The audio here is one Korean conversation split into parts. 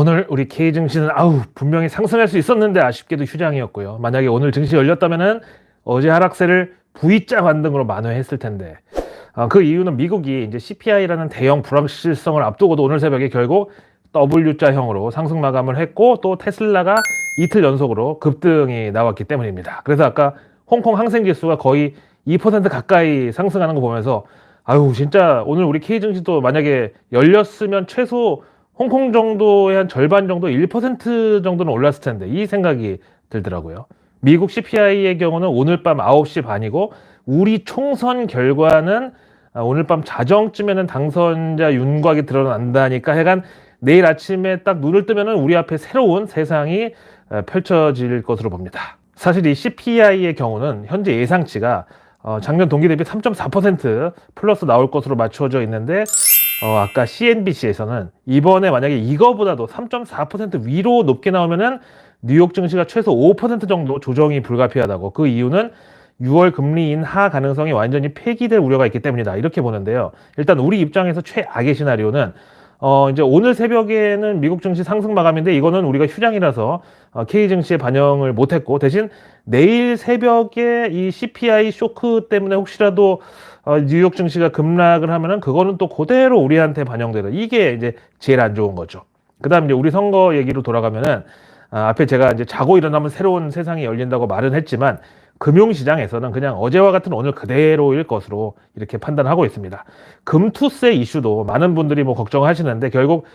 오늘 우리 K 증시는 아우 분명히 상승할 수 있었는데 아쉽게도 휴장이었고요. 만약에 오늘 증시 열렸다면은 어제 하락세를 V자 반등으로 만회했을 텐데 아, 그 이유는 미국이 이제 CPI라는 대형 불확실성을 앞두고도 오늘 새벽에 결국 W자형으로 상승 마감을 했고 또 테슬라가 이틀 연속으로 급등이 나왔기 때문입니다. 그래서 아까 홍콩 항생 지수가 거의 2% 가까이 상승하는 거 보면서 아유 진짜 오늘 우리 K 증시도 만약에 열렸으면 최소 홍콩 정도의 한 절반 정도 1% 정도는 올랐을 텐데 이 생각이 들더라고요. 미국 CPI의 경우는 오늘 밤 9시 반이고 우리 총선 결과는 아, 오늘 밤 자정쯤에는 당선자 윤곽이 드러난다니까 해간 내일 아침에 딱 눈을 뜨면은 우리 앞에 새로운 세상이 어, 펼쳐질 것으로 봅니다. 사실 이 CPI의 경우는 현재 예상치가 어, 작년 동기 대비 3.4% 플러스 나올 것으로 맞추어져 있는데 어, 아까 CNBC에서는 이번에 만약에 이거보다도 3.4% 위로 높게 나오면은 뉴욕 증시가 최소 5% 정도 조정이 불가피하다고 그 이유는 6월 금리 인하 가능성이 완전히 폐기될 우려가 있기 때문이다 이렇게 보는데요. 일단 우리 입장에서 최악의 시나리오는 어 이제 오늘 새벽에는 미국 증시 상승 마감인데 이거는 우리가 휴장이라서 어, K 증시에 반영을 못했고 대신 내일 새벽에 이 CPI 쇼크 때문에 혹시라도 어, 뉴욕 증시가 급락을 하면은 그거는 또 그대로 우리한테 반영되는 이게 이제 제일 안 좋은 거죠. 그다음 이제 우리 선거 얘기로 돌아가면은 아, 앞에 제가 이제 자고 일어나면 새로운 세상이 열린다고 말은 했지만 금융시장에서는 그냥 어제와 같은 오늘 그대로일 것으로 이렇게 판단하고 있습니다. 금투세 이슈도 많은 분들이 뭐 걱정하시는데 결국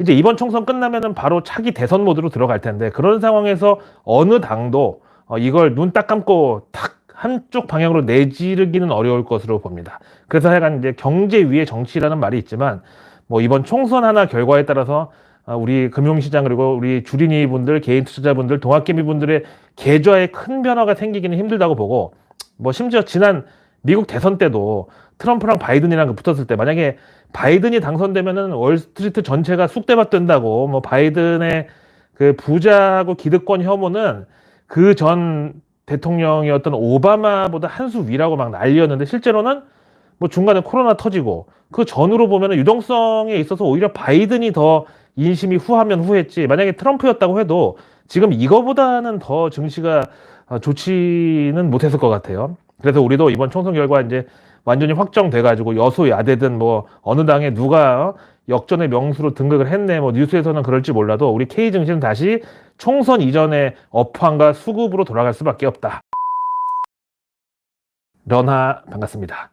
이제 이번 총선 끝나면은 바로 차기 대선 모드로 들어갈 텐데 그런 상황에서 어느 당도 어, 이걸 눈 딱 감고 탁 한쪽 방향으로 내지르기는 어려울 것으로 봅니다. 그래서 약간 이제 경제 위의 정치라는 말이 있지만 뭐 이번 총선 하나 결과에 따라서 아, 우리 금융시장 그리고 우리 주린이 분들, 개인 투자자분들, 동학개미 분들의 계좌에 큰 변화가 생기기는 힘들다고 보고 뭐 심지어 지난 미국 대선 때도 트럼프랑 바이든이랑 그 붙었을 때 만약에 바이든이 당선되면은 월스트리트 전체가 쑥대밭 된다고 뭐 바이든의 그 부자하고 기득권 혐오는 그 전 대통령이었던 오바마보다 한 수 위라고 막 난리였는데 실제로는 뭐 중간에 코로나 터지고 그 전으로 보면은 유동성에 있어서 오히려 바이든이 더 인심이 후하면 후했지 만약에 트럼프였다고 해도 지금 이거보다는 더 증시가 어, 좋지는 못했을 것 같아요. 그래서 우리도 이번 총선 결과 이제 완전히 확정돼 가지고 여수 야대든 뭐 어느 당에 누가 어, 역전의 명수로 등극을 했네 뭐 뉴스에서는 그럴지 몰라도 우리 K 증시는 다시 총선 이전의 업황과 수급으로 돌아갈 수밖에 없다. 런하 반갑습니다.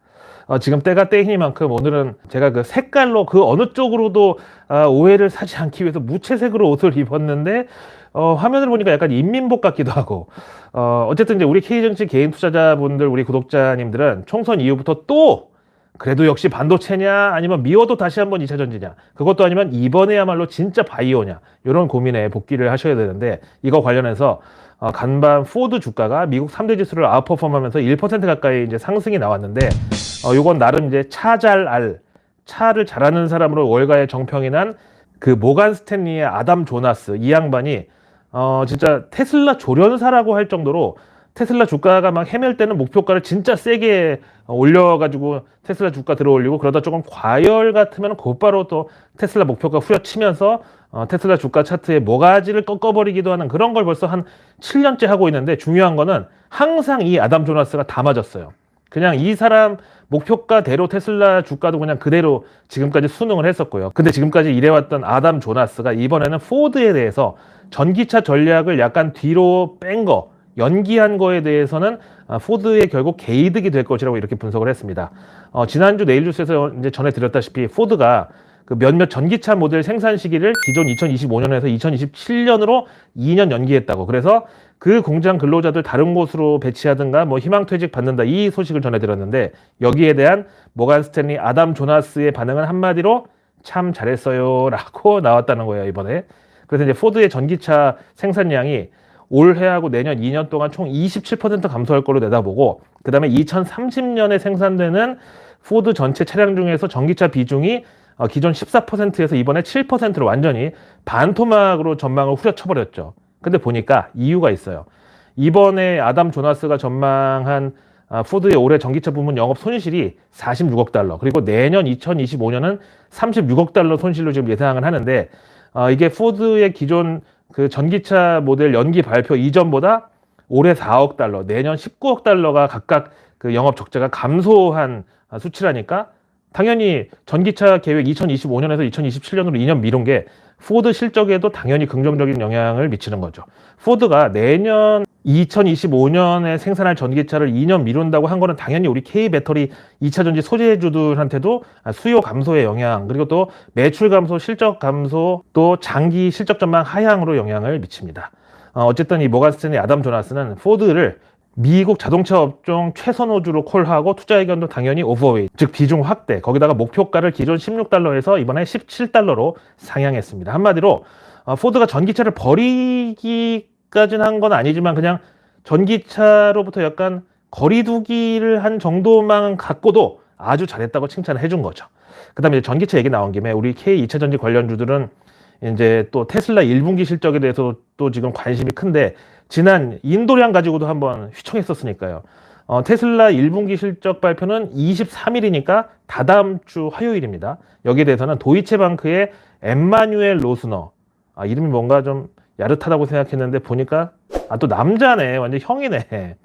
어, 지금 때가 때이니만큼 오늘은 제가 그 색깔로 그 어느 쪽으로도 아, 오해를 사지 않기 위해서 무채색으로 옷을 입었는데 어, 화면을 보니까 약간 인민복 같기도 하고 어, 어쨌든 이제 우리 K정치 개인 투자자분들 우리 구독자님들은 총선 이후부터 또 그래도 역시 반도체냐 아니면 미워도 다시 한번 2차 전지냐 그것도 아니면 이번에야말로 진짜 바이오냐 이런 고민에 복귀를 하셔야 되는데 이거 관련해서 어, 간밤 포드 주가가 미국 3대 지수를 아웃퍼폼하면서 1% 가까이 이제 상승이 나왔는데 어, 요건 나름 이제 차 잘 알, 차를 잘하는 사람으로 월가의 정평이 난 그 모간 스탠리의 아담 조나스 이 양반이 어 진짜 테슬라 조련사라고 할 정도로 테슬라 주가가 막 헤맬 때는 목표가를 진짜 세게 올려가지고 테슬라 주가 들어올리고 그러다 조금 과열 같으면 곧바로 또 테슬라 목표가 후려치면서 어, 테슬라 주가 차트에 모가지를 꺾어버리기도 하는 그런 걸 벌써 한 7년째 하고 있는데 중요한 거는 항상 이 아담 조나스가 다 맞았어요. 그냥 이 사람 목표가대로 테슬라 주가도 그냥 그대로 지금까지 수능을 했었고요. 근데 지금까지 일해왔던 아담 조나스가 이번에는 포드에 대해서 전기차 전략을 약간 뒤로 뺀 거, 연기한 거에 대해서는 아, 포드의 결국 개이득이 될 것이라고 이렇게 분석을 했습니다. 어, 지난주 내일 뉴스에서 이제 전해드렸다시피 포드가 그 몇몇 전기차 모델 생산 시기를 기존 2025년에서 2027년으로 2년 연기했다고. 그래서 그 공장 근로자들 다른 곳으로 배치하든가 뭐 희망 퇴직 받는다 이 소식을 전해드렸는데 여기에 대한 모간 스탠리 아담 조나스의 반응은 한마디로 참 잘했어요라고 나왔다는 거예요 이번에. 그래서 이제 포드의 전기차 생산량이 올해하고 내년 2년 동안 총 27% 감소할 걸로 내다보고 그 다음에 2030년에 생산되는 포드 전체 차량 중에서 전기차 비중이 어, 기존 14%에서 이번에 7%로 완전히 반토막으로 전망을 후려쳐버렸죠. 근데 보니까 이유가 있어요. 이번에 아담 조나스가 전망한 아, 포드의 올해 전기차 부문 영업 손실이 46억 달러 그리고 내년 2025년은 36억 달러 손실로 지금 예상을 하는데 어, 이게 포드의 기존 그 전기차 모델 연기 발표 이전보다 올해 4억 달러, 내년 19억 달러가 각각 그 영업 적자가 감소한 아, 수치라니까 당연히 전기차 계획 2025년에서 2027년으로 2년 미룬 게 포드 실적에도 당연히 긍정적인 영향을 미치는 거죠. 포드가 내년 2025년에 생산할 전기차를 2년 미룬다고 한 거는 당연히 우리 K 배터리 2차 전지 소재주들한테도 수요 감소의 영향, 그리고 또 매출 감소, 실적 감소, 또 장기 실적 전망 하향으로 영향을 미칩니다. 어, 어쨌든 이 스탠리 아담 조나스는 포드를 미국 자동차 업종 최선호주로 콜하고 투자 의견도 당연히 오버웨이, 즉 비중 확대, 거기다가 목표가를 기존 16달러에서 이번에 17달러로 상향했습니다. 한마디로 어, 포드가 전기차를 버리기 까지는 한건 아니지만 그냥 전기차로부터 약간 거리두기를 한 정도만 갖고도 아주 잘했다고 칭찬을 해준 거죠. 그 다음에 전기차 얘기 나온 김에 우리 K 2차 전지 관련주들은 이제 또 테슬라 1분기 실적에 대해서 또 지금 관심이 큰데 지난 인도량 가지고도 한번 휘청했었으니까요. 어, 테슬라 1분기 실적 발표는 23일이니까 다다음 주 화요일입니다. 여기에 대해서는 도이체방크의 엠마뉴엘 로스너 아, 이름이 뭔가 좀 야릇하다고 생각했는데 보니까 아 또 남자네. 완전 형이네.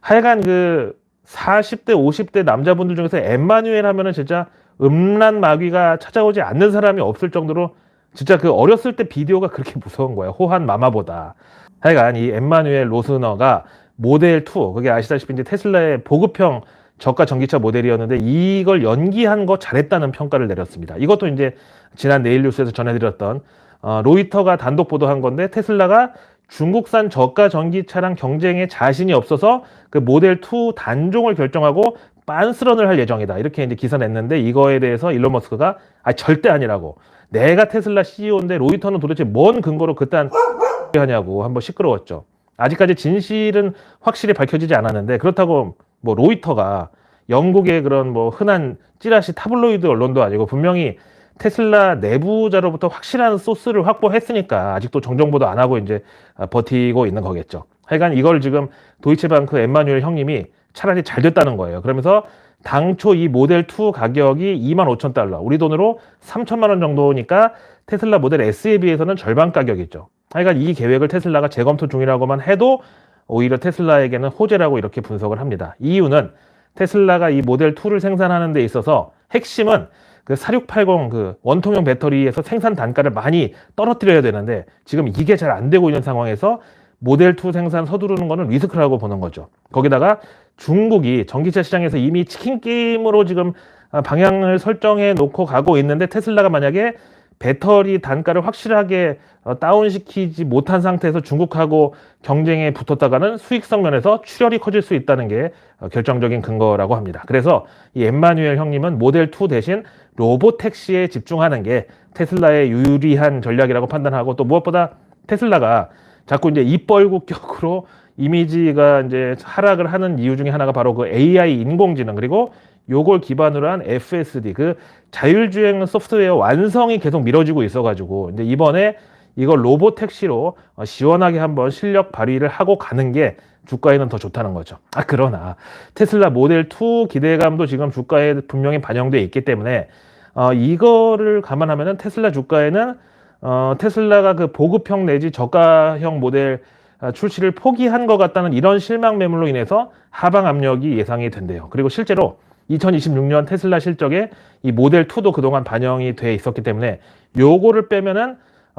하여간 그 40대 50대 남자분들 중에서 엠마뉴엘 하면은 진짜 음란 마귀가 찾아오지 않는 사람이 없을 정도로 진짜 그 어렸을 때 비디오가 그렇게 무서운 거예요 호한 마마보다. 하여간 이 엠마뉴엘 로스너가 모델 2 그게 아시다시피 이제 테슬라의 보급형 저가 전기차 모델이었는데 이걸 연기한 거 잘했다는 평가를 내렸습니다. 이것도 이제 지난 내일 뉴스에서 전해드렸던 어, 로이터가 단독 보도한 건데 테슬라가 중국산 저가 전기차랑 경쟁에 자신이 없어서 그 모델 2 단종을 결정하고 빤스런을 할 예정이다. 이렇게 이제 기사 냈는데 이거에 대해서 일론 머스크가 아 절대 아니라고. 내가 테슬라 CEO인데 로이터는 도대체 뭔 근거로 그딴 하냐고 한번 시끄러웠죠. 아직까지 진실은 확실히 밝혀지지 않았는데 그렇다고 뭐 로이터가 영국의 그런 뭐 흔한 찌라시 타블로이드 언론도 아니고 분명히 테슬라 내부자로부터 확실한 소스를 확보했으니까 아직도 정정보도 안 하고 이제 아, 버티고 있는 거겠죠. 하여간 이걸 지금 도이체방크 엠마뉴엘 형님이 차라리 잘 됐다는 거예요. 그러면서 당초 이 모델 2 가격이 2만 5천 달러, 우리 돈으로 3천만 원 정도니까 테슬라 모델 S에 비해서는 절반 가격이죠. 하여간 이 계획을 테슬라가 재검토 중이라고만 해도 오히려 테슬라에게는 호재라고 이렇게 분석을 합니다. 이유는 테슬라가 이 모델 2를 생산하는 데 있어서 핵심은 그 4680 그 원통형 배터리에서 생산 단가를 많이 떨어뜨려야 되는데 지금 이게 잘 안 되고 있는 상황에서 모델 2 생산 서두르는 거는 리스크라고 보는 거죠. 거기다가 중국이 전기차 시장에서 이미 치킨 게임으로 지금 아, 방향을 설정해 놓고 가고 있는데 테슬라가 만약에 배터리 단가를 확실하게 어, 다운시키지 못한 상태에서 중국하고 경쟁에 붙었다가는 수익성 면에서 출혈이 커질 수 있다는 게 어, 결정적인 근거라고 합니다. 그래서 이 엠마뉴엘 형님은 모델 2 대신 로보택시에 집중하는 게 테슬라의 유리한 전략이라고 판단하고 또 무엇보다 테슬라가 자꾸 이제 입 벌고 격으로 이미지가 이제 하락을 하는 이유 중에 하나가 바로 그 AI 인공지능 그리고 요걸 기반으로 한 FSD 그 자율주행 소프트웨어 완성이 계속 미뤄지고 있어가지고 이제 이번에 이걸 로봇 택시로 어, 시원하게 한번 실력 발휘를 하고 가는 게 주가에는 더 좋다는 거죠. 아 그러나 테슬라 모델 2 기대감도 지금 주가에 분명히 반영돼 있기 때문에 어, 이거를 감안하면은 테슬라 주가에는 어, 테슬라가 그 보급형 내지 저가형 모델 아, 출시를 포기한 것 같다는 이런 실망 매물로 인해서 하방 압력이 예상이 된대요. 그리고 실제로 2026년 테슬라 실적에 이 모델 2도 그동안 반영이 돼 있었기 때문에 요거를 빼면은 어,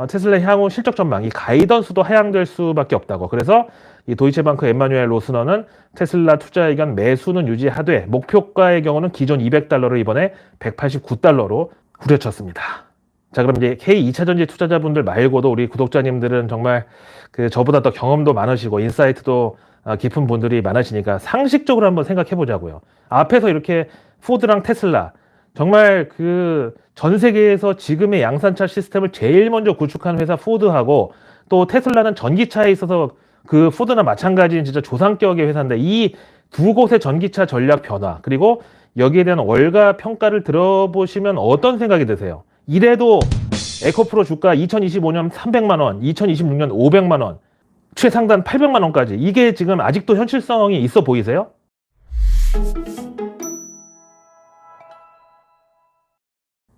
테슬라 향후 실적 전망, 이 가이던스도 하향될 수밖에 없다고. 그래서 이 도이체방크 엠마뉴엘 로스너는 테슬라 투자 의견 매수는 유지하되 목표가의 경우는 기존 200달러를 이번에 189달러로 후려쳤습니다. 자, 그럼 이제 K 2차 전지 투자자분들 말고도 우리 구독자님들은 정말 그 저보다 더 경험도 많으시고 인사이트도 아, 깊은 분들이 많으시니까 상식적으로 한번 생각해 보자고요. 앞에서 이렇게 포드랑 테슬라 정말 그 전 세계에서 지금의 양산차 시스템을 제일 먼저 구축한 회사 포드하고 또 테슬라는 전기차에 있어서 그 포드나 마찬가지인 진짜 조상격의 회사인데 이 두 곳의 전기차 전략 변화 그리고 여기에 대한 월가 평가를 들어보시면 어떤 생각이 드세요? 이래도 에코프로 주가 2025년 300만 원, 2026년 500만 원, 최상단 800만 원까지 이게 지금 아직도 현실성이 있어 보이세요?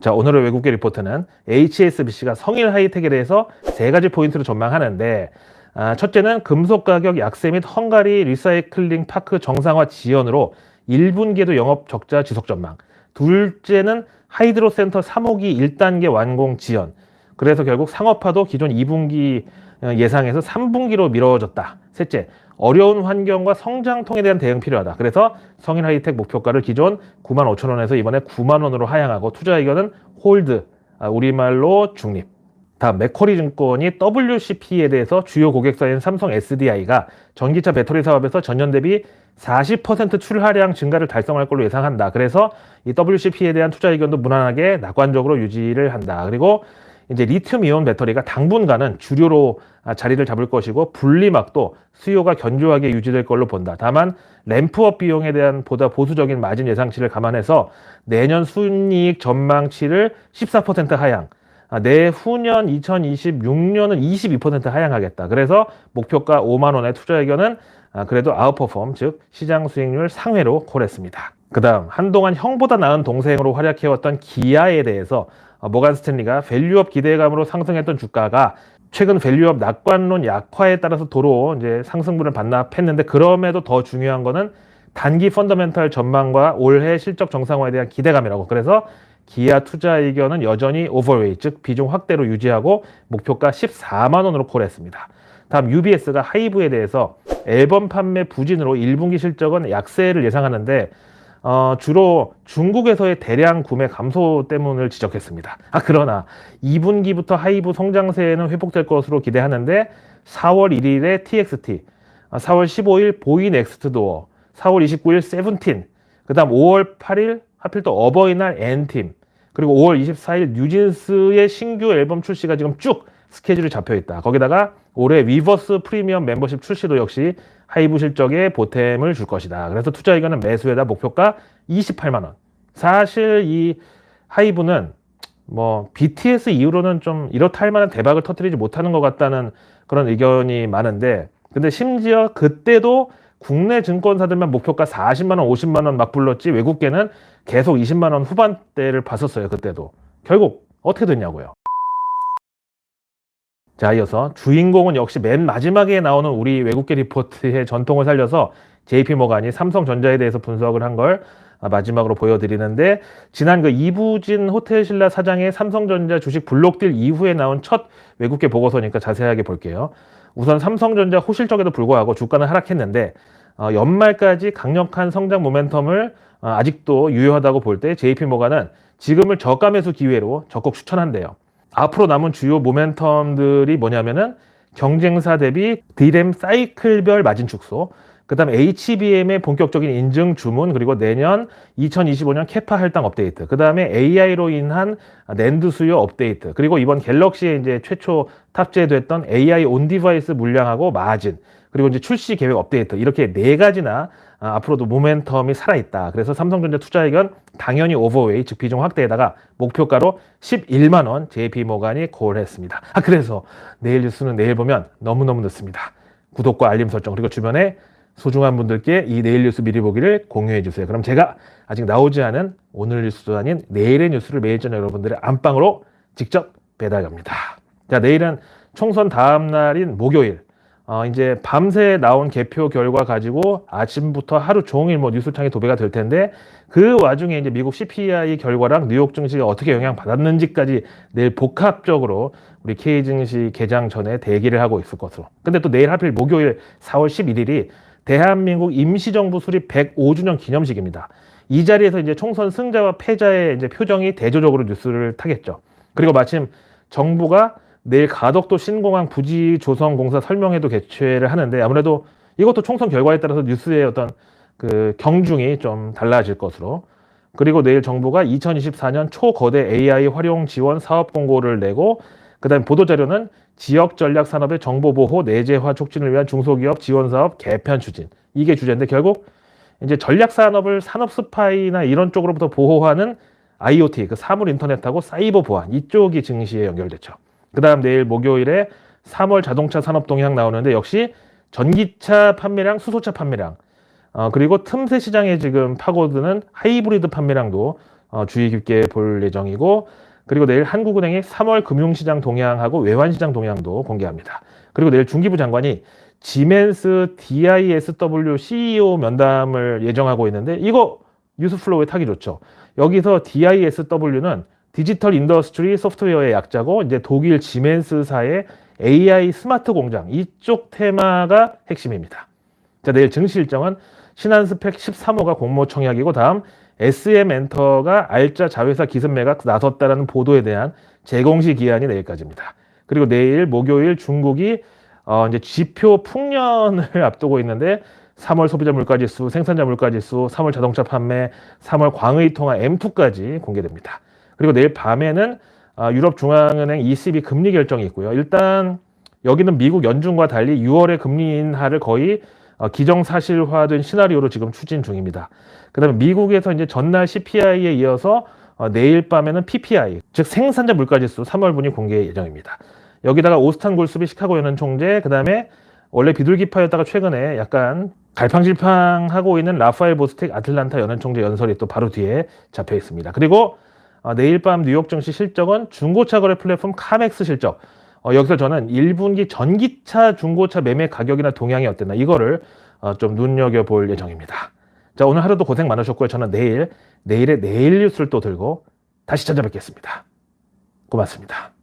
자, 오늘의 외국계 리포트는 HSBC가 성일 하이텍에 대해서 세 가지 포인트로 전망하는데, 아, 첫째는 금속 가격 약세 및 헝가리 리사이클링 파크 정상화 지연으로 1분기에도 영업 적자 지속 전망. 둘째는 하이드로 센터 3호기 1단계 완공 지연. 그래서 결국 상업화도 기존 2분기 어, 예상에서 3분기로 미뤄졌다. 셋째, 어려운 환경과 성장통에 대한 대응 필요하다. 그래서 성인 하이텍 목표가를 기존 9만 5천 원에서 이번에 9만 원으로 하향하고 투자 의견은 홀드, 아, 우리말로 중립. 다음 맥쿼리 증권이 WCP에 대해서 주요 고객사인 삼성 SDI가 전기차 배터리 사업에서 전년 대비 40% 출하량 증가를 달성할 걸로 예상한다. 그래서 이 WCP에 대한 투자 의견도 무난하게 낙관적으로 유지를 한다. 그리고 이제 리튬 이온 배터리가 당분간은 주류로 아, 자리를 잡을 것이고 분리막도 수요가 견조하게 유지될 걸로 본다. 다만 램프업 비용에 대한 보다 보수적인 마진 예상치를 감안해서 내년 순이익 전망치를 14% 하향, 아, 내후년 2026년은 22% 하향하겠다. 그래서 목표가 5만 원의 투자 의견은 아, 그래도 아웃퍼폼 즉 시장 수익률 상회로 콜했습니다. 그 다음 한동안 형보다 나은 동생으로 활약해왔던 기아에 대해서 어, 모간 스탠리가 밸류업 기대감으로 상승했던 주가가 최근 밸류업 낙관론 약화에 따라서 도로 이제 상승분을 반납했는데 그럼에도 더 중요한 거는 단기 펀더멘탈 전망과 올해 실적 정상화에 대한 기대감이라고 그래서 기아 투자 의견은 여전히 오버웨이 즉 비중 확대로 유지하고 목표가 14만 원으로 콜했습니다. 다음 UBS가 하이브에 대해서 앨범 판매 부진으로 1분기 실적은 약세를 예상하는데 어, 주로 중국에서의 대량 구매 감소 때문을 지적했습니다. 아, 그러나 2분기부터 하이브 성장세는 회복될 것으로 기대하는데 4월 1일에 TXT, 아, 4월 15일 보이 넥스트 도어, 4월 29일 세븐틴, 그 다음 5월 8일 하필 또 어버이날 N팀, 그리고 5월 24일 뉴진스의 신규 앨범 출시가 지금 쭉 스케줄이 잡혀 있다. 거기다가 올해 위버스 프리미엄 멤버십 출시도 역시 하이브 실적에 보탬을 줄 것이다. 그래서 투자 의견은 매수에다 목표가 28만 원. 사실 이 하이브는 뭐 BTS 이후로는 좀 이렇다 할 만한 대박을 터뜨리지 못하는 것 같다는 그런 의견이 많은데 근데 심지어 그때도 국내 증권사들만 목표가 40만 원, 50만 원 막 불렀지 외국계는 계속 20만 원 후반대를 봤었어요. 그때도. 결국 어떻게 됐냐고요. 자, 이어서 주인공은 역시 맨 마지막에 나오는 우리 외국계 리포트의 전통을 살려서 JP 모간이 삼성전자에 대해서 분석을 한 걸 마지막으로 보여드리는데 지난 그 이부진 호텔신라 사장의 삼성전자 주식 블록딜 이후에 나온 첫 외국계 보고서니까 자세하게 볼게요. 우선 삼성전자 호실적에도 불구하고 주가는 하락했는데 어, 연말까지 강력한 성장 모멘텀을 어, 아직도 유효하다고 볼 때 JP 모간은 지금을 저가 매수 기회로 적극 추천한대요. 앞으로 남은 주요 모멘텀들이 뭐냐면은 경쟁사 대비 디램 사이클별 마진 축소, 그 다음 HBM의 본격적인 인증 주문, 그리고 내년 2025년 캐파 할당 업데이트, 그 다음에 AI로 인한 낸드 수요 업데이트, 그리고 이번 갤럭시에 이제 최초 탑재됐던 AI 온 디바이스 물량하고 마진, 그리고 이제 출시 계획 업데이트, 이렇게 네 가지나 아, 앞으로도 모멘텀이 살아있다. 그래서 삼성전자 투자 의견 당연히 오버웨이 즉 비중 확대에다가 목표가로 11만 원 JP 모간이 콜했습니다. 아 그래서 내일 뉴스는 내일 보면 너무너무 늦습니다. 구독과 알림 설정 그리고 주변에 소중한 분들께 이 내일 뉴스 미리 보기를 공유해 주세요. 그럼 제가 아직 나오지 않은 오늘 뉴스도 아닌 내일의 뉴스를 매일 저녁 여러분들의 안방으로 직접 배달 갑니다. 자 내일은 총선 다음 날인 목요일 어, 이제 밤새 나온 개표 결과 가지고 아침부터 하루 종일 뭐 뉴스창에 도배가 될 텐데 그 와중에 이제 미국 CPI 결과랑 뉴욕 증시가 어떻게 영향 받았는지까지 내일 복합적으로 우리 K 증시 개장 전에 대기를 하고 있을 것으로. 근데 또 내일 하필 목요일 4월 11일이 대한민국 임시정부 수립 105주년 기념식입니다. 이 자리에서 이제 총선 승자와 패자의 이제 표정이 대조적으로 뉴스를 타겠죠. 그리고 마침 정부가 내일 가덕도 신공항 부지 조성 공사 설명회도 개최를 하는데 아무래도 이것도 총선 결과에 따라서 뉴스의 어떤 그 경중이 좀 달라질 것으로 그리고 내일 정부가 2024년 초거대 AI 활용 지원 사업 공고를 내고 그다음 보도 자료는 지역 전략 산업의 정보 보호 내재화 촉진을 위한 중소기업 지원 사업 개편 추진 이게 주제인데 결국 이제 전략 산업을 산업 스파이나 이런 쪽으로부터 보호하는 IoT 그 사물 인터넷하고 사이버 보안 이쪽이 증시에 연결됐죠. 그 다음 내일 목요일에 3월 자동차 산업 동향 나오는데 역시 전기차 판매량, 수소차 판매량, 어, 그리고 틈새 시장에 지금 파고드는 하이브리드 판매량도 어, 주의 깊게 볼 예정이고 그리고 내일 한국은행이 3월 금융시장 동향하고 외환시장 동향도 공개합니다. 그리고 내일 중기부 장관이 지멘스 DISW CEO 면담을 예정하고 있는데 이거 뉴스플로우에 타기 좋죠. 여기서 DISW는 디지털 인더스트리 소프트웨어의 약자고 이제 독일 지멘스사의 AI 스마트 공장 이쪽 테마가 핵심입니다. 자, 내일 증시 일정은 신한스펙 13호가 공모 청약이고 다음 SM 엔터가 알짜 자회사 기습 매각 나섰다라는 보도에 대한 재공시 기한이 내일까지입니다. 그리고 내일 목요일 중국이 어 이제 지표 풍년을 앞두고 있는데 3월 소비자 물가지수, 생산자 물가지수, 3월 자동차 판매, 3월 광의 통화 M2까지 공개됩니다. 그리고 내일 밤에는 아, 유럽 중앙은행 ECB 금리 결정이 있고요. 일단 여기는 미국 연준과 달리 6월에 금리 인하를 거의 어, 기정사실화된 시나리오로 지금 추진 중입니다. 그다음에 미국에서 이제 전날 CPI에 이어서 어, 내일 밤에는 PPI, 즉 생산자 물가지수 3월분이 공개 예정입니다. 여기다가 오스탄 골수비 시카고 연은 총재, 그다음에 원래 비둘기파였다가 최근에 약간 갈팡질팡하고 있는 라파엘 보스텍 아틀란타 연은 총재 연설이 또 바로 뒤에 잡혀 있습니다. 그리고 어, 내일 밤 뉴욕 증시 실적은 중고차 거래 플랫폼 카맥스 실적. 어, 여기서 저는 1분기 전기차 중고차 매매 가격이나 동향이 어땠나 이거를 어, 좀 눈여겨볼 예정입니다. 자 오늘 하루도 고생 많으셨고요. 저는 내일 내일의 내일 뉴스를 또 들고 다시 찾아뵙겠습니다. 고맙습니다.